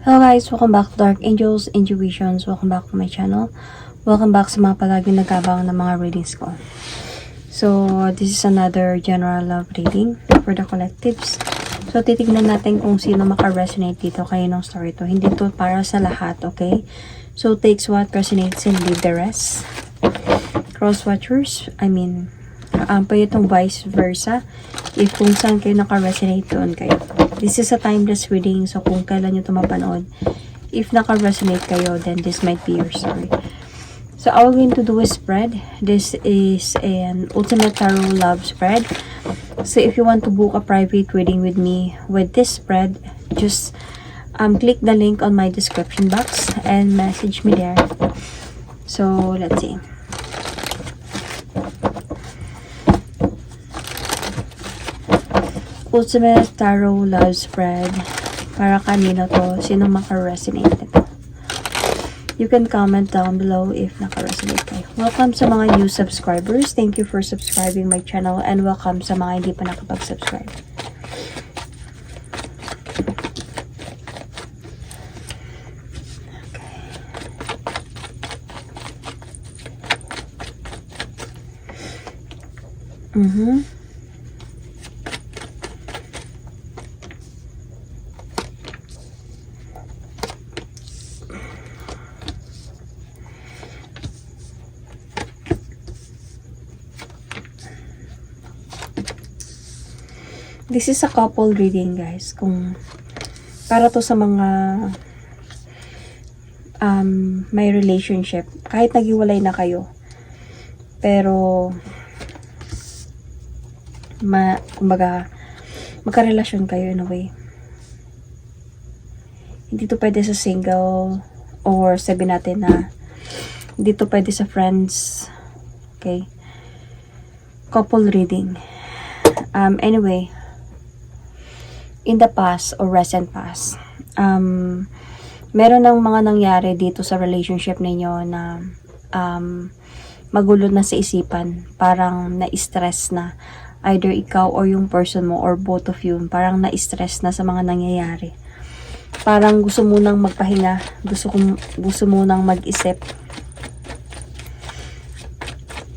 Hello guys, welcome back to Dark Angels Intuitions. Welcome back to my channel. Welcome back sa mga palaging nagkabang ng mga readings ko. So, this is another general love reading for the collectives. So, titignan natin kung sino maka-resonate dito kayo ng story to. Hindi to para sa lahat, okay? So, takes what resonates and leave the rest. Cross-watchers, I mean, um, pwede itong vice versa. If kung saan kayo naka-resonate doon kayo. This is a timeless reading, so kung kailan nyo ito mapanood, if naka-resonate kayo, then this might be your story. So, all going to do is spread. This is an ultimate tarot love spread. So, if you want to book a private reading with me with this spread, just um, click the link on my description box and message me there. So, let's see. Ultimate Tarot Love Spread. Para kanino to? Sino maka-resonate nito? You can comment down below if naka-resonate kayo. Welcome sa mga new subscribers. Thank you for subscribing my channel and welcome sa mga hindi pa nakapag-subscribe. Mhm. This is a couple reading, guys. Kung para to sa mga um, may relationship. Kahit naghiwalay na kayo. Pero ma, kumbaga, magkarelasyon kayo in a way. Hindi to pwede sa single or sabi natin na hindi to pwede sa friends. Okay? Couple reading. Um, anyway, in the past or recent past, um, meron ng mga nangyari dito sa relationship ninyo na um, magulo na sa isipan. Parang na-stress na either ikaw or yung person mo or both of you. Parang na-stress na sa mga nangyayari. Parang gusto mo nang magpahinga. Gusto, kong, gusto mo nang mag-isip.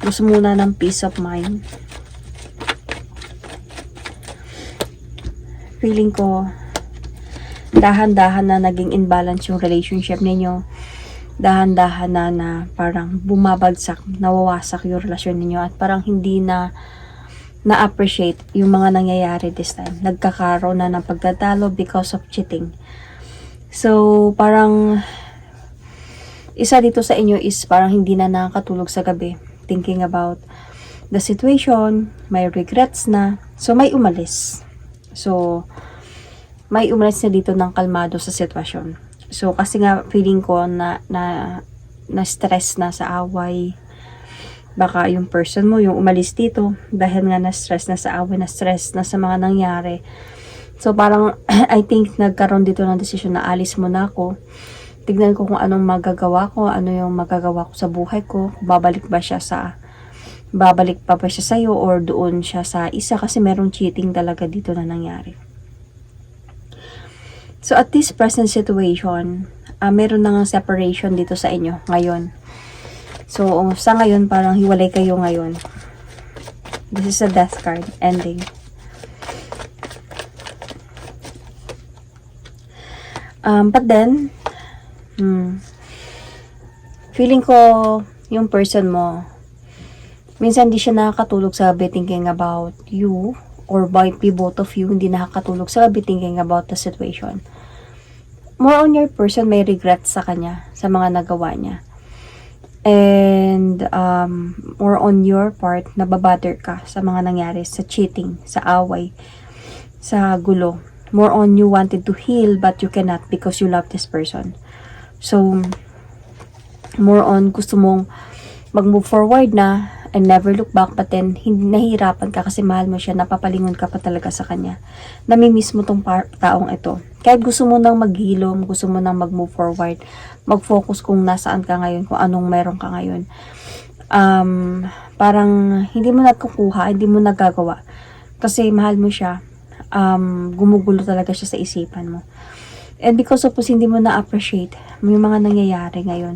Gusto mo na ng peace of mind. Feeling ko dahan-dahan na naging imbalance yung relationship ninyo. Dahan-dahan na na parang bumabagsak, nawawasak yung relasyon ninyo at parang hindi na na-appreciate yung mga nangyayari this time. Nagkakaroon na ng pagtatalo because of cheating. So, parang isa dito sa inyo is parang hindi na nakakatulog sa gabi thinking about the situation, may regrets na. So, may umalis. So, may umalis na dito ng kalmado sa sitwasyon. So, kasi nga feeling ko na, na, na stress na sa away. Baka yung person mo, yung umalis dito, dahil nga na stress na sa away, na stress na sa mga nangyari. So, parang, I think, nagkaroon dito ng desisyon na alis mo na ako. Tignan ko kung anong magagawa ko, ano yung magagawa ko sa buhay ko, babalik ba siya sa babalik pa ba siya sa'yo or doon siya sa isa kasi merong cheating talaga dito na nangyari. So at this present situation, uh, meron na nga separation dito sa inyo ngayon. So sa ngayon parang hiwalay kayo ngayon. This is a death card ending. Um, but then, hmm, feeling ko yung person mo minsan di siya nakakatulog sa gabi thinking about you or be both of you hindi nakakatulog sa gabi thinking about the situation. More on your person may regret sa kanya, sa mga nagawa niya. And um, more on your part, nababatter ka sa mga nangyari, sa cheating, sa away, sa gulo. More on you wanted to heal but you cannot because you love this person. So, more on gusto mong mag-move forward na and never look back but then hindi nahihirapan ka kasi mahal mo siya, napapalingon ka pa talaga sa kanya. Namimiss mo tong taong ito. Kahit gusto mo nang maghilom, gusto mo nang mag-move forward, mag-focus kung nasaan ka ngayon, kung anong meron ka ngayon. Um, parang hindi mo nakukuha, hindi mo nagagawa. Kasi mahal mo siya, um, gumugulo talaga siya sa isipan mo. And because of hindi mo na-appreciate yung mga nangyayari ngayon,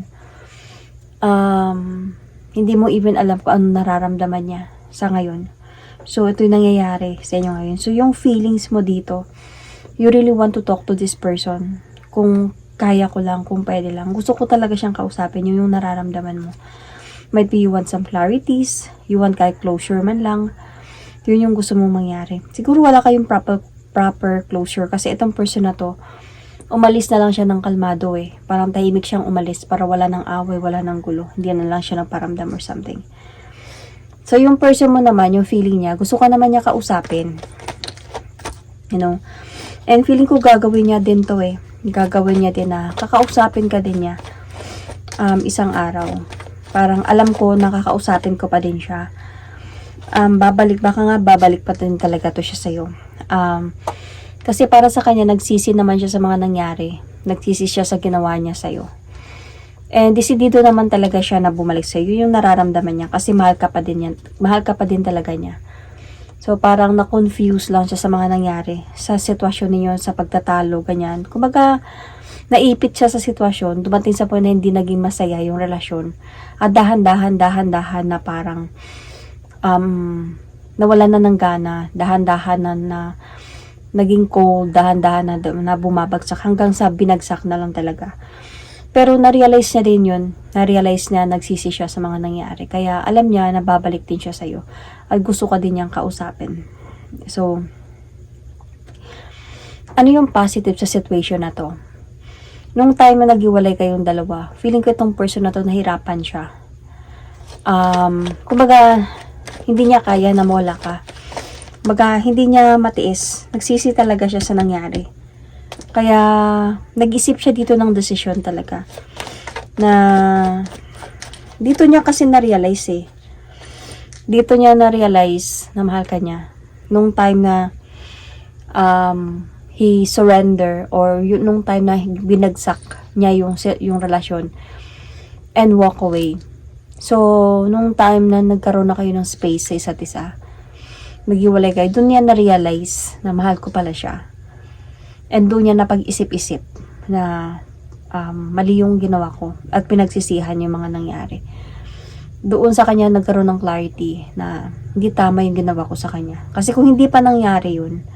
um, hindi mo even alam kung ano nararamdaman niya sa ngayon. So, ito yung nangyayari sa inyo ngayon. So, yung feelings mo dito, you really want to talk to this person. Kung kaya ko lang, kung pwede lang. Gusto ko talaga siyang kausapin, yun yung nararamdaman mo. Might be you want some clarities, you want kahit closure man lang. Yun yung gusto mong mangyari. Siguro wala kayong proper, proper closure kasi itong person na to, umalis na lang siya ng kalmado eh. Parang tahimik siyang umalis para wala ng away, wala ng gulo. Hindi na lang siya nagparamdam or something. So, yung person mo naman, yung feeling niya, gusto ka naman niya kausapin. You know? And feeling ko gagawin niya din to eh. Gagawin niya din na kakausapin ka din niya um, isang araw. Parang alam ko nakakausapin ko pa din siya. Um, babalik, baka nga babalik pa din talaga to siya sa'yo. Um, kasi para sa kanya, nagsisi naman siya sa mga nangyari. Nagsisi siya sa ginawa niya sa'yo. And desidido naman talaga siya na bumalik sa iyo yung nararamdaman niya kasi mahal ka pa din yan. Mahal ka pa din talaga niya. So parang na-confuse lang siya sa mga nangyari sa sitwasyon ninyo sa pagtatalo ganyan. Kumbaga naipit siya sa sitwasyon, dumating sa point na hindi naging masaya yung relasyon. At dahan-dahan dahan-dahan na parang um nawala na ng gana, dahan-dahan na, na naging cold, dahan-dahan na, na bumabagsak hanggang sa binagsak na lang talaga. Pero na-realize niya din yun. Na-realize niya nagsisi siya sa mga nangyari. Kaya alam niya na babalik din siya sa'yo. At gusto ka din niyang kausapin. So, ano yung positive sa situation na to? Nung time na naghiwalay kayong dalawa, feeling ko itong person na to nahirapan siya. Um, kumbaga, hindi niya kaya na mawala ka. Kumbaga, hindi niya matiis. Nagsisi talaga siya sa nangyari. Kaya, nag-isip siya dito ng desisyon talaga. Na, dito niya kasi na-realize eh. Dito niya na-realize na mahal ka niya. Nung time na, um, he surrender or yun, nung time na binagsak niya yung, yung relasyon and walk away. So, nung time na nagkaroon na kayo ng space sa isa't isa, maghiwalay kayo, doon niya na-realize na mahal ko pala siya. And doon niya napag-isip-isip na um, mali yung ginawa ko at pinagsisihan yung mga nangyari. Doon sa kanya nagkaroon ng clarity na hindi tama yung ginawa ko sa kanya. Kasi kung hindi pa nangyari yun,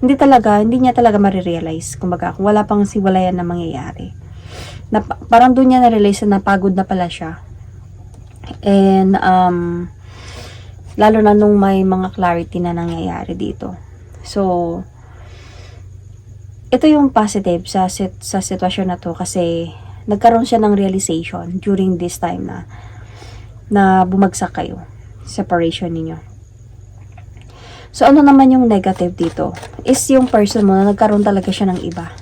hindi talaga, hindi niya talaga marirealize. Kumbaga, kung wala pang siwalayan na mangyayari. Na, parang doon niya na-realize na pagod na pala siya. And, um, lalo na nung may mga clarity na nangyayari dito. So, ito yung positive sa sit sa sitwasyon na to kasi nagkaroon siya ng realization during this time na na bumagsak kayo separation ninyo. So ano naman yung negative dito is yung person mo na nagkaroon talaga siya ng iba.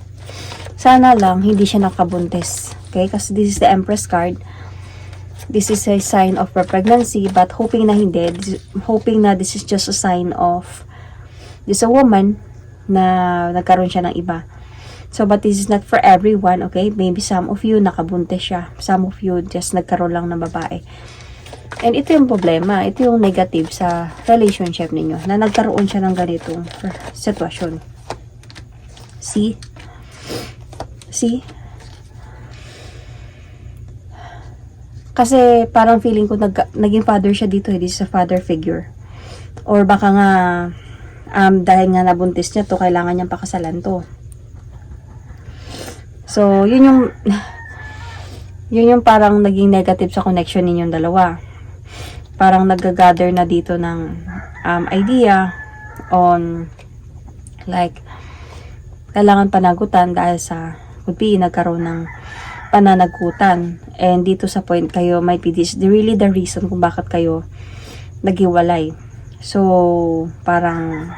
Sana lang hindi siya nakabuntis. Okay? Kasi this is the Empress card. This is a sign of pregnancy but hoping na hindi. Hoping na this is just a sign of this a woman na nagkaroon siya ng iba. So, but this is not for everyone, okay? Maybe some of you nakabuntis siya. Some of you just nagkaroon lang ng babae. And ito yung problema. Ito yung negative sa relationship ninyo. Na nagkaroon siya ng ganitong sitwasyon. See? See? Kasi parang feeling ko nag, naging father siya dito. eh. This is father figure. Or baka nga um, dahil nga nabuntis niya to, kailangan niyang pakasalan to. So, yun yung yun yung parang naging negative sa connection ninyong dalawa. Parang nag-gather na dito ng um, idea on like kailangan panagutan dahil sa could be nagkaroon ng pananagutan. And dito sa point kayo might be this really the reason kung bakit kayo naghiwalay. So, parang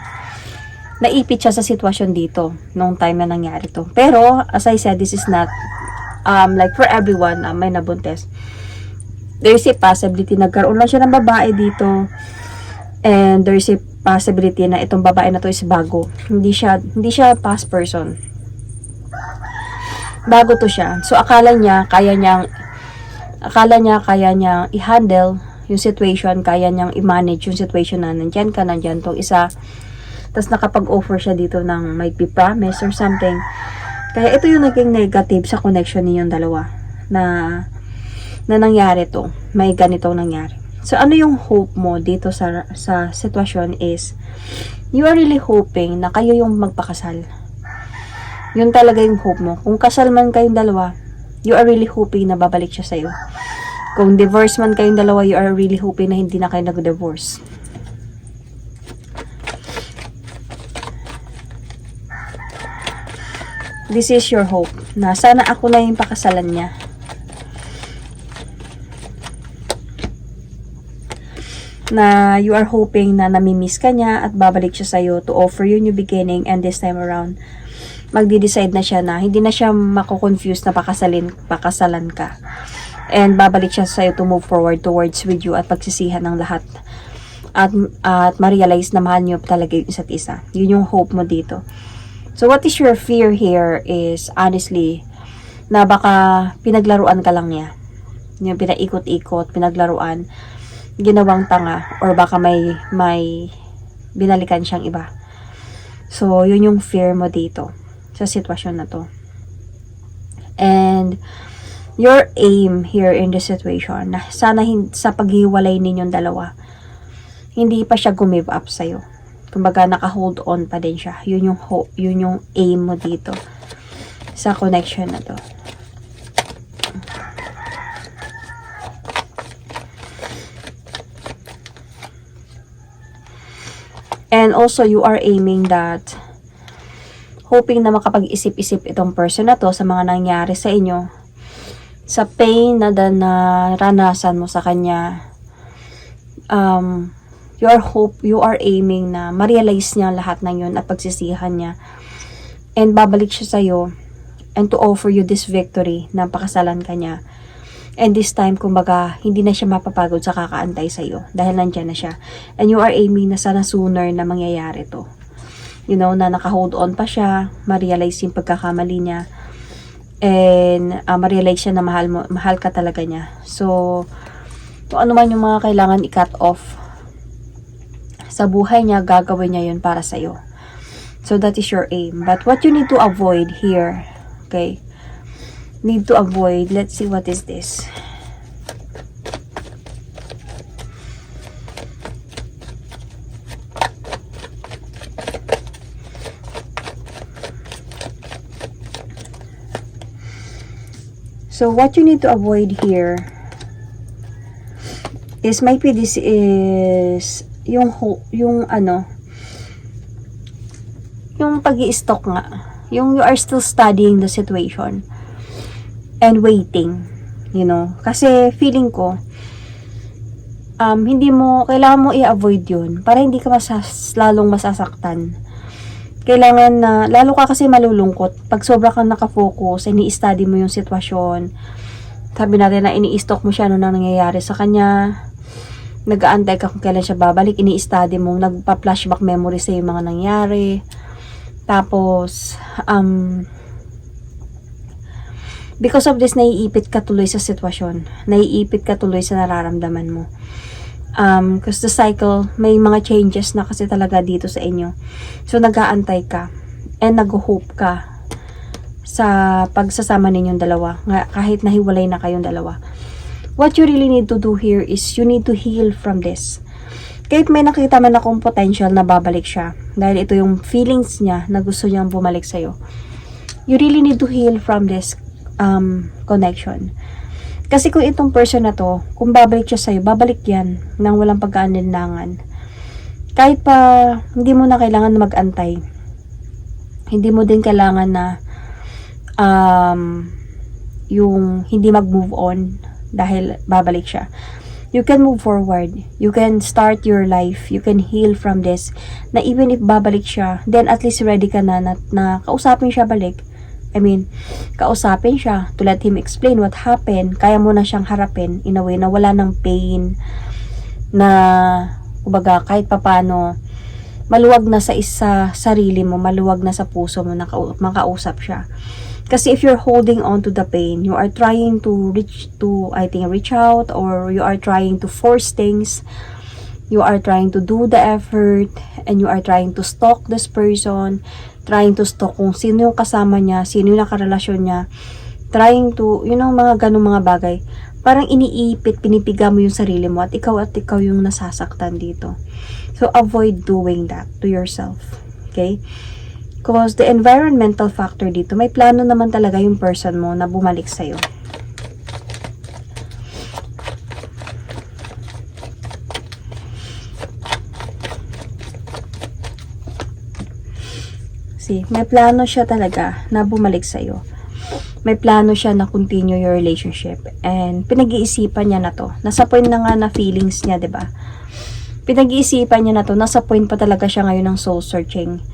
naipit siya sa sitwasyon dito nung time na nangyari to. Pero, as I said, this is not um, like for everyone na may nabuntes. There's a possibility nagkaroon lang siya ng babae dito and there's a possibility na itong babae na to is bago. Hindi siya, hindi siya past person. Bago to siya. So, akala niya, kaya niyang, akala niya, kaya niyang i-handle yung situation, kaya niyang i-manage yung situation na nandyan ka, nandyan tong isa. Tapos nakapag-offer siya dito ng might be promise or something. Kaya ito yung naging negative sa connection ninyong dalawa na na nangyari to. May ganitong nangyari. So ano yung hope mo dito sa sa sitwasyon is you are really hoping na kayo yung magpakasal. Yun talaga yung hope mo. Kung kasal man kayong dalawa, you are really hoping na babalik siya sa'yo. Kung divorce man kayong dalawa, you are really hoping na hindi na kayo nag-divorce. This is your hope na sana ako na yung pakasalan niya. Na you are hoping na namimiss ka niya at babalik siya sa'yo to offer you new beginning and this time around magdi-decide na siya na hindi na siya mako-confuse na pakasalin, pakasalan ka. And babalik siya sa'yo to move forward towards with you at pagsisihan ng lahat. At, at ma-realize na mahal niyo talaga yung isa't isa. Yun yung hope mo dito. So what is your fear here is honestly na baka pinaglaruan ka lang niya. Yung pinaikot-ikot, pinaglaruan, ginawang tanga or baka may may binalikan siyang iba. So yun yung fear mo dito sa sitwasyon na to. And your aim here in this situation na sana sa paghiwalay ninyong dalawa hindi pa siya gumive up sa'yo. Kumbaga, naka-hold on pa din siya. Yun yung, ho- yun yung aim mo dito sa connection na to. And also, you are aiming that hoping na makapag-isip-isip itong person na to sa mga nangyari sa inyo sa pain na naranasan mo sa kanya um, you are hope you are aiming na ma-realize niya lahat ng yun at pagsisihan niya. And babalik siya sa'yo and to offer you this victory na pakasalan ka niya. And this time kumbaga hindi na siya mapapagod sa kakaantay sa'yo dahil nandyan na siya. And you are aiming na sana sooner na mangyayari to you know, na naka-hold on pa siya, ma-realize yung pagkakamali niya, and uh, ma-realize siya na mahal, mo, mahal ka talaga niya. So, kung ano man yung mga kailangan i-cut off sa buhay niya, gagawin niya yun para sa'yo. So, that is your aim. But what you need to avoid here, okay, need to avoid, let's see what is this. So, what you need to avoid here is maybe this is yung yung ano yung pag stock nga. Yung you are still studying the situation and waiting you know. Kasi feeling ko um, hindi mo kailangan mo i-avoid yun para hindi ka masas, lalong masasaktan kailangan na, lalo ka kasi malulungkot. Pag sobra kang nakafocus, ini-study mo yung sitwasyon. Sabi natin na ini-stock mo siya ano nang nangyayari sa kanya. Nag-aantay ka kung kailan siya babalik. Ini-study mo, nagpa-flashback memory sa yung mga nangyari. Tapos, um, because of this, naiipit ka tuloy sa sitwasyon. Naiipit ka tuloy sa nararamdaman mo. Um, because the cycle, may mga changes na kasi talaga dito sa inyo. So, nag-aantay ka and nag-hope ka sa pagsasama ninyong dalawa. Kahit nahiwalay na kayong dalawa. What you really need to do here is you need to heal from this. Kahit may nakita man akong potential na babalik siya. Dahil ito yung feelings niya na gusto niyang bumalik sa'yo. You really need to heal from this um, connection. Kasi kung itong person na to, kung babalik siya sa'yo, babalik yan nang walang pagkaaninlangan. Kahit pa hindi mo na kailangan mag-antay. Hindi mo din kailangan na um, yung hindi mag-move on dahil babalik siya. You can move forward. You can start your life. You can heal from this. Na even if babalik siya, then at least ready ka na na, na kausapin siya balik. I mean, kausapin siya to let him explain what happened. Kaya mo na siyang harapin in a way na wala ng pain na kumbaga kahit papano maluwag na sa isa sarili mo, maluwag na sa puso mo na kau- makausap siya. Kasi if you're holding on to the pain, you are trying to reach to I think reach out or you are trying to force things you are trying to do the effort and you are trying to stalk this person, trying to stalk kung sino yung kasama niya, sino yung nakarelasyon niya, trying to, you know, mga ganong mga bagay. Parang iniipit, pinipiga mo yung sarili mo at ikaw at ikaw yung nasasaktan dito. So, avoid doing that to yourself. Okay? Because the environmental factor dito, may plano naman talaga yung person mo na bumalik sa'yo. See, may plano siya talaga na bumalik sa'yo. May plano siya na continue your relationship. And pinag-iisipan niya na to. Nasa point na nga na feelings niya, 'di ba? Pinag-iisipan niya na to. Nasa point pa talaga siya ngayon ng soul searching.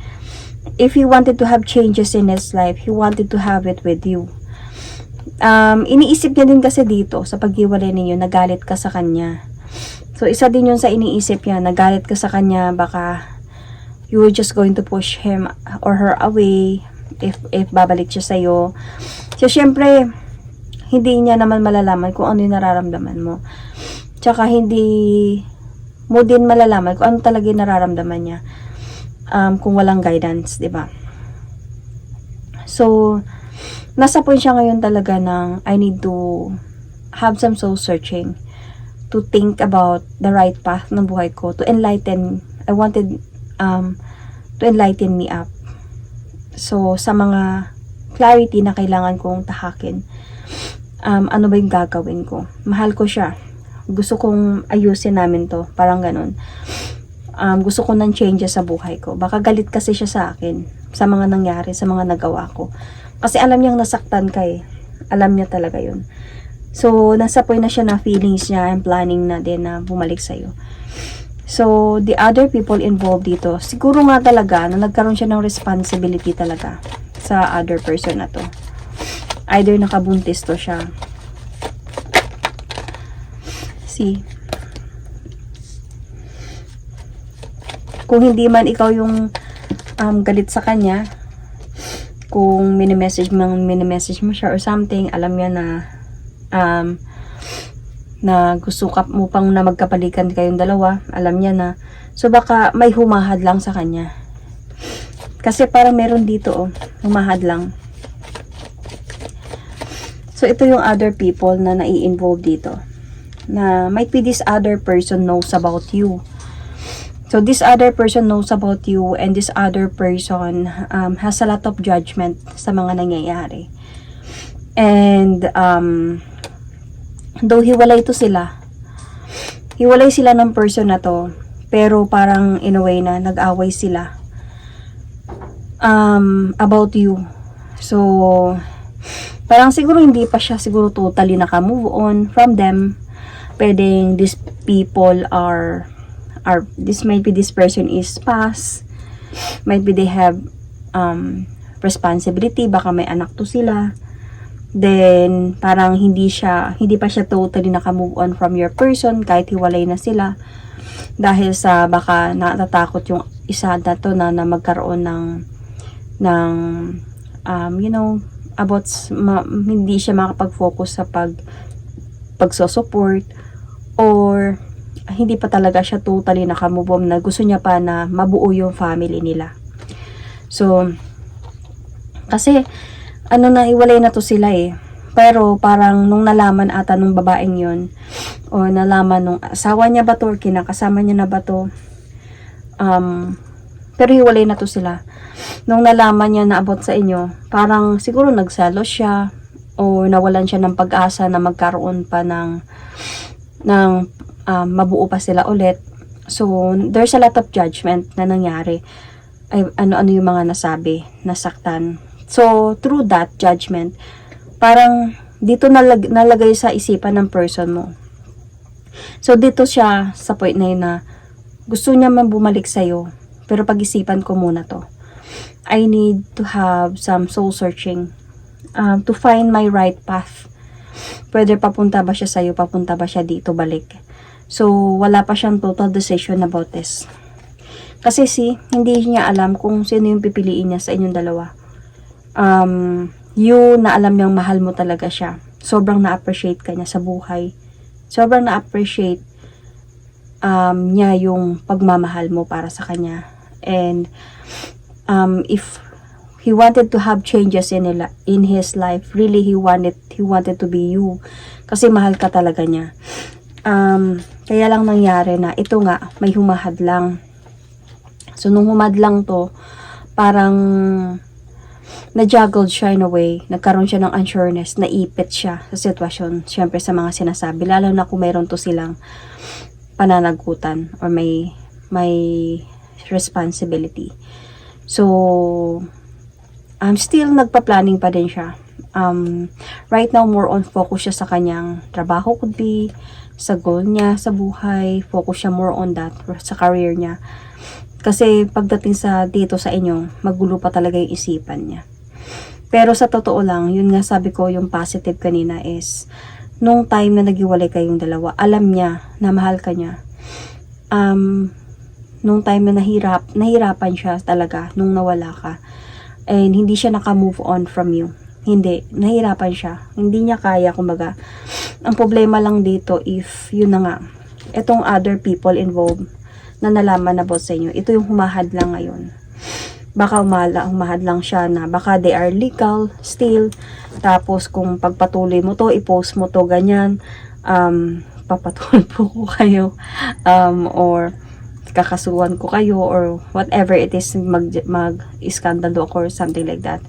If he wanted to have changes in his life, he wanted to have it with you. Um, iniisip niya din kasi dito sa paghiwalay ninyo, nagalit ka sa kanya. So, isa din yun sa iniisip niya, nagalit ka sa kanya, baka you were just going to push him or her away if if babalik siya sa So syempre hindi niya naman malalaman kung ano yung nararamdaman mo. Tsaka hindi mo din malalaman kung ano talaga yung nararamdaman niya um, kung walang guidance, 'di ba? So nasa point siya ngayon talaga ng I need to have some soul searching to think about the right path ng buhay ko to enlighten I wanted um, to enlighten me up. So, sa mga clarity na kailangan kong tahakin, um, ano ba yung gagawin ko? Mahal ko siya. Gusto kong ayusin namin to. Parang ganun. Um, gusto ko ng changes sa buhay ko. Baka galit kasi siya sa akin sa mga nangyari, sa mga nagawa ko. Kasi alam niyang nasaktan ka eh. Alam niya talaga yun. So, nasa point na siya na feelings niya and planning na din na bumalik sa'yo. So, the other people involved dito, siguro nga talaga na nagkaroon siya ng responsibility talaga sa other person na to. Either nakabuntis to siya. See? Kung hindi man ikaw yung um, galit sa kanya, kung mini-message mo, mini-message mo siya or something, alam niya na um, na gusto ka mo pang na magkapalikan kayong dalawa, alam niya na. So baka may humahad lang sa kanya. Kasi para meron dito oh, humahad lang. So ito yung other people na nai-involve dito. Na might be this other person knows about you. So this other person knows about you and this other person um, has a lot of judgment sa mga nangyayari. And um, though hiwalay to sila, hiwalay sila ng person na to, pero parang in a way na nag-away sila um, about you. So, parang siguro hindi pa siya siguro totally naka-move on from them. Pwedeng these people are, are this might be this person is past. Might be they have um, responsibility, baka may anak to sila then parang hindi siya hindi pa siya totally naka-move on from your person kahit hiwalay na sila. Dahil sa baka natatakot yung isa na to na, na magkaroon ng ng um, you know about ma, hindi siya makapag-focus sa pag pagso-support or hindi pa talaga siya totally naka-move on na gusto niya pa na mabuo yung family nila. So kasi ano na, iwalay na to sila eh. Pero parang nung nalaman ata nung babaeng yon o nalaman nung asawa niya ba to or kinakasama niya na ba to um, pero hiwalay na to sila. Nung nalaman niya na about sa inyo, parang siguro nagsalo siya o nawalan siya ng pag-asa na magkaroon pa ng ng um, mabuo pa sila ulit. So, there's a lot of judgment na nangyari. Ay, ano-ano yung mga nasabi, nasaktan, So, through that judgment, parang dito nalag, nalagay sa isipan ng person mo. So, dito siya sa point na yun na gusto niya man bumalik sa'yo, pero pag-isipan ko muna to. I need to have some soul searching um, to find my right path. Pwede papunta ba siya sa'yo, papunta ba siya dito balik. So, wala pa siyang total decision about this. Kasi si, hindi niya alam kung sino yung pipiliin niya sa inyong dalawa um, you na alam niyang mahal mo talaga siya. Sobrang na-appreciate ka niya sa buhay. Sobrang na-appreciate um, niya yung pagmamahal mo para sa kanya. And um, if he wanted to have changes in in his life, really he wanted he wanted to be you kasi mahal ka talaga niya. Um, kaya lang nangyari na ito nga may humahad lang. So nung humadlang to, parang na-juggled siya in a way, nagkaroon siya ng unsureness, naipit siya sa sitwasyon, syempre sa mga sinasabi, lalo na kung meron to silang pananagutan or may may responsibility. So, um, still nagpa-planning pa din siya. Um, right now, more on focus siya sa kanyang trabaho could be, sa goal niya sa buhay, focus siya more on that, sa career niya. Kasi pagdating sa dito sa inyo, magulo pa talaga yung isipan niya. Pero sa totoo lang, yun nga sabi ko, yung positive kanina is, nung time na nagiwalay kayong dalawa, alam niya na mahal ka niya. Um, nung time na nahirap, nahirapan siya talaga nung nawala ka. And hindi siya naka-move on from you. Hindi, nahirapan siya. Hindi niya kaya, kumbaga. Ang problema lang dito if, yun na nga, itong other people involved na nalaman na about sa inyo, ito yung humahad lang ngayon. Baka umala, humahad lang siya na baka they are legal still. Tapos kung pagpatuloy mo to, i-post mo to ganyan, um, papatuloy po ko kayo. Um, or kakasuhan ko kayo or whatever it is mag mag iskandalo ako or something like that.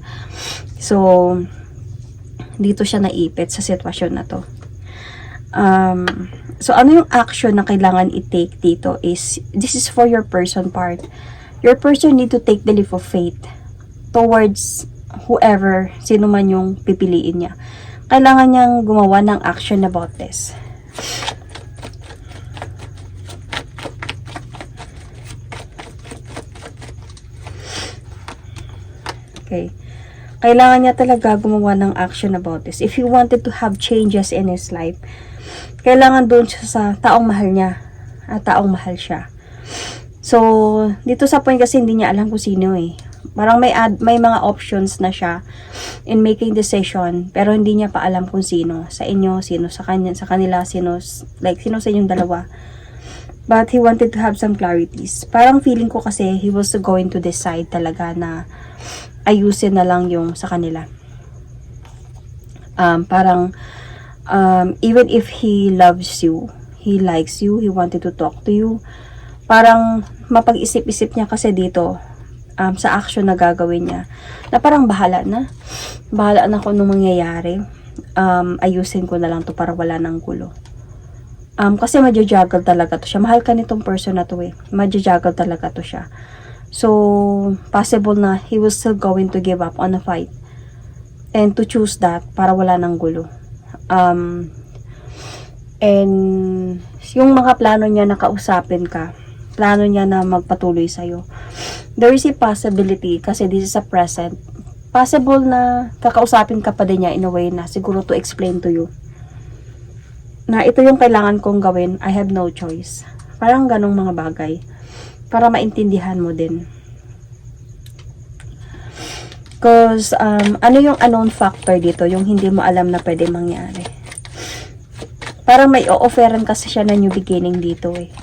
So dito siya naipit sa sitwasyon na to. Um, so ano yung action na kailangan i-take dito is this is for your person part. Your person need to take the leap of faith towards whoever, sino man yung pipiliin niya. Kailangan niyang gumawa ng action about this. Okay. Kailangan niya talaga gumawa ng action about this. If he wanted to have changes in his life, kailangan doon siya sa taong mahal niya. At taong mahal siya. So, dito sa point kasi hindi niya alam kung sino eh. Parang may ad, may mga options na siya in making decision, pero hindi niya pa alam kung sino. Sa inyo, sino sa kanya, sa kanila, sino, like, sino sa inyong dalawa. But he wanted to have some clarities. Parang feeling ko kasi he was going to decide talaga na ayusin na lang yung sa kanila. Um, parang, um, even if he loves you, he likes you, he wanted to talk to you, parang mapag-isip-isip niya kasi dito, um, sa action na gagawin niya, na parang bahala na. Bahala na kung anong mangyayari. Um, ayusin ko na lang to para wala ng gulo. Um, kasi madya-juggle talaga to siya. Mahal ka nitong person na to eh. Madya-juggle talaga to siya. So, possible na he was still going to give up on a fight. And to choose that para wala ng gulo. Um, and yung mga plano niya na kausapin ka, plano niya na magpatuloy sa'yo. There is a possibility kasi this is a present. Possible na kakausapin ka pa din niya in a way na siguro to explain to you na ito yung kailangan kong gawin, I have no choice. Parang ganong mga bagay. Para maintindihan mo din. Cause, um, ano yung unknown factor dito? Yung hindi mo alam na pwede mangyari. Parang may o-offeran kasi siya na new beginning dito eh.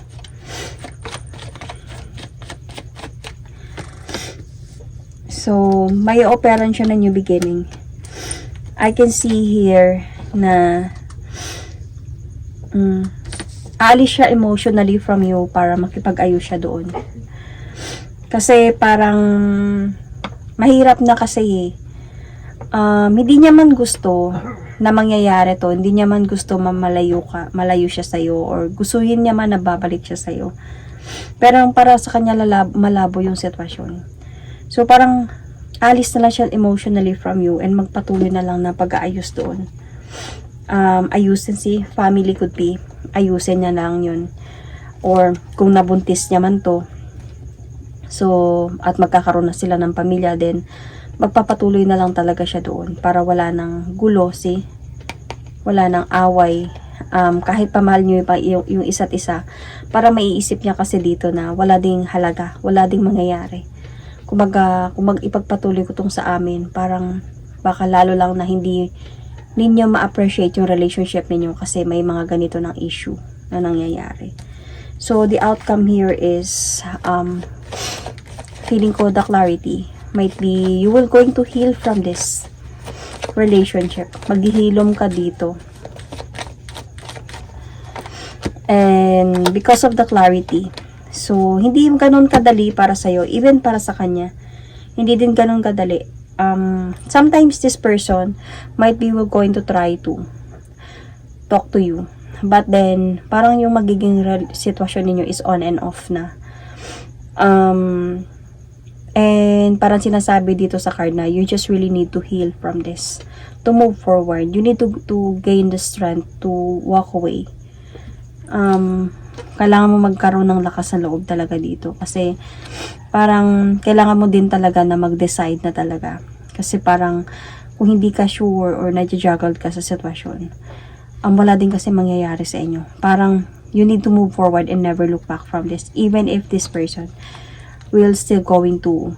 So, may o-offeran siya na new beginning. I can see here na mm, aalis siya emotionally from you para makipag-ayos siya doon. Kasi parang mahirap na kasi eh. Um, hindi niya man gusto na mangyayari to. Hindi niya man gusto mamalayo ka, malayo siya sa'yo or gustuhin niya man na babalik siya sa'yo. Pero para sa kanya lalab, malabo yung sitwasyon. So parang alis na lang siya emotionally from you and magpatuloy na lang na pag-aayos doon. Um, ayusin si family could be. Ayusin niya lang yun. Or kung nabuntis niya man to, So, at magkakaroon na sila ng pamilya din, magpapatuloy na lang talaga siya doon para wala ng gulo, si wala ng away, um, kahit pamahal yung, yung, yung isa't isa, para maiisip niya kasi dito na wala ding halaga, wala ding mangyayari. Kumaga, kung mag-ipagpatuloy ko tong sa amin, parang baka lalo lang na hindi ninyo ma-appreciate yung relationship ninyo kasi may mga ganito ng issue na nangyayari. So, the outcome here is, um, feeling ko the clarity. Might be, you will going to heal from this relationship. Maghihilom ka dito. And because of the clarity, so hindi yung ganun kadali para sa'yo, even para sa kanya, hindi din ganun kadali. Um, sometimes this person might be will going to try to talk to you. But then, parang yung magiging sitwasyon ninyo is on and off na. Um, and parang sinasabi dito sa card na you just really need to heal from this. To move forward. You need to, to gain the strength to walk away um, kailangan mo magkaroon ng lakas ng loob talaga dito. Kasi, parang, kailangan mo din talaga na mag-decide na talaga. Kasi parang, kung hindi ka sure or nadya-juggled ka sa sitwasyon, ang wala din kasi mangyayari sa inyo. Parang, you need to move forward and never look back from this. Even if this person will still going to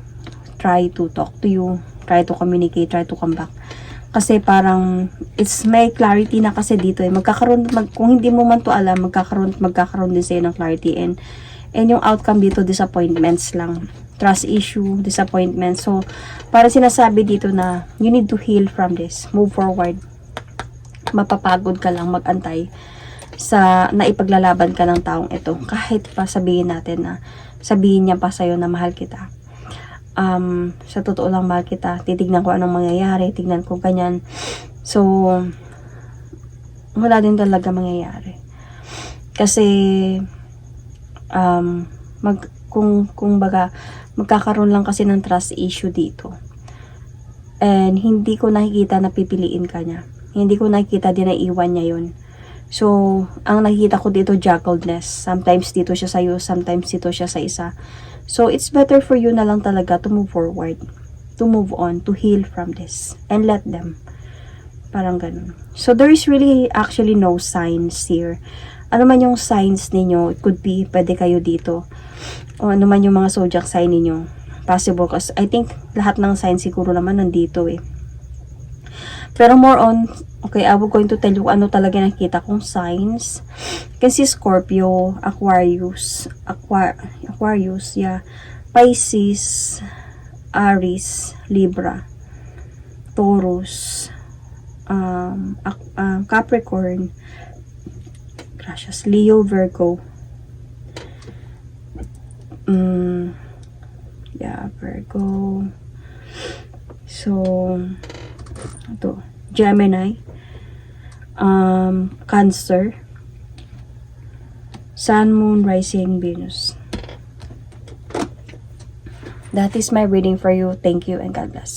try to talk to you, try to communicate, try to come back. Kasi parang, it's may clarity na kasi dito eh. Magkakaroon, mag, kung hindi mo man to alam, magkakaroon, magkakaroon din sa'yo ng clarity. And, and yung outcome dito, disappointments lang. Trust issue, disappointment. So, para sinasabi dito na, you need to heal from this. Move forward. Mapapagod ka lang magantay sa naipaglalaban ka ng taong ito. Kahit pa sabihin natin na, sabihin niya pa sa'yo na mahal kita um, sa totoo lang mahal kita. Titignan ko anong mangyayari, tignan ko ganyan. So, wala din talaga mangyayari. Kasi, um, mag, kung, kung baga, magkakaroon lang kasi ng trust issue dito. And, hindi ko nakikita na pipiliin ka niya. Hindi ko nakikita din na iwan niya yun. So, ang nakikita ko dito, juggledness. Sometimes dito siya sa'yo, sometimes dito siya sa isa. So, it's better for you na lang talaga to move forward. To move on, to heal from this. And let them. Parang ganun. So, there is really actually no signs here. Ano man yung signs ninyo, it could be, pwede kayo dito. O ano man yung mga zodiac sign ninyo. Possible. Kasi I think lahat ng signs siguro naman nandito eh. Pero more on, okay, I will going to tell you ano talaga nakita kong signs. Kasi Scorpio, Aquarius, Aqua, Aquarius, yeah, Pisces, Aries, Libra, Taurus, um, um, Capricorn, gracious, Leo, Virgo, mm, yeah, Virgo, so, ito, Gemini, um, Cancer, Sun, Moon, Rising, Venus. That is my reading for you. Thank you and God bless.